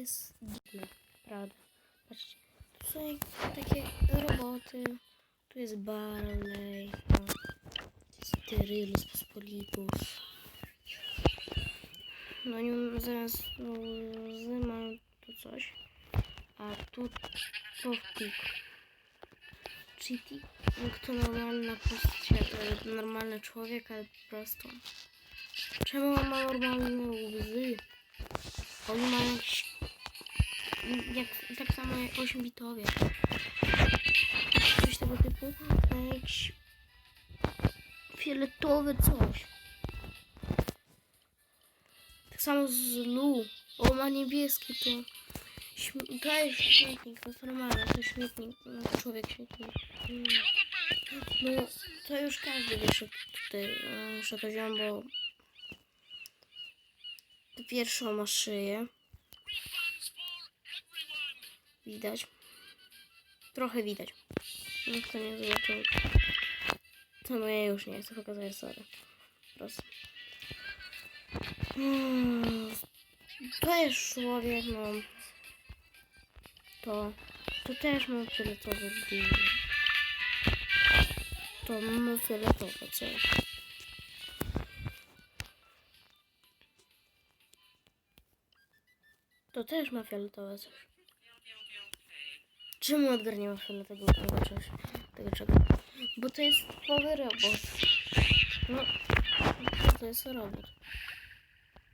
jest dziwne, prawda? Patrzcie, tu są takie roboty, tu jest Barley, no. tu jest Tyrylus, Pospolitus. No nie zaraz łzy mają tu coś. A tu Toptik. Cheaty. Jak to normalna postać, e, normalny człowiek, ale po prostu. Czemu ma normalne łzy? Oni mają jakieś... Jak, tak samo jak 8 bitowie. Coś tego typu. Ma jakieś... Fioletowe coś. Tak samo z Lu. O, ma niebieskie to. Śm- to jest śmietnik, to jest normalne, to śmietnik, no, człowiek śmietnik. No, to już każdy wie, że tutaj, e, że to ziom, bo tu pierwszą ma szyję. Widać. Trochę widać. Nikt to nie zobaczył. To moje już nie chcę pokazać, sorry. Proszę. Hmm. Jest człowiek, no. To, to też mam fioletowe blizny. To mam fioletowe. To też ma fioletowe coś. Czemu Edgar nie ma fioletowego czegoś? Tego czego? Bo to jest typowy robot. No, to jest robot.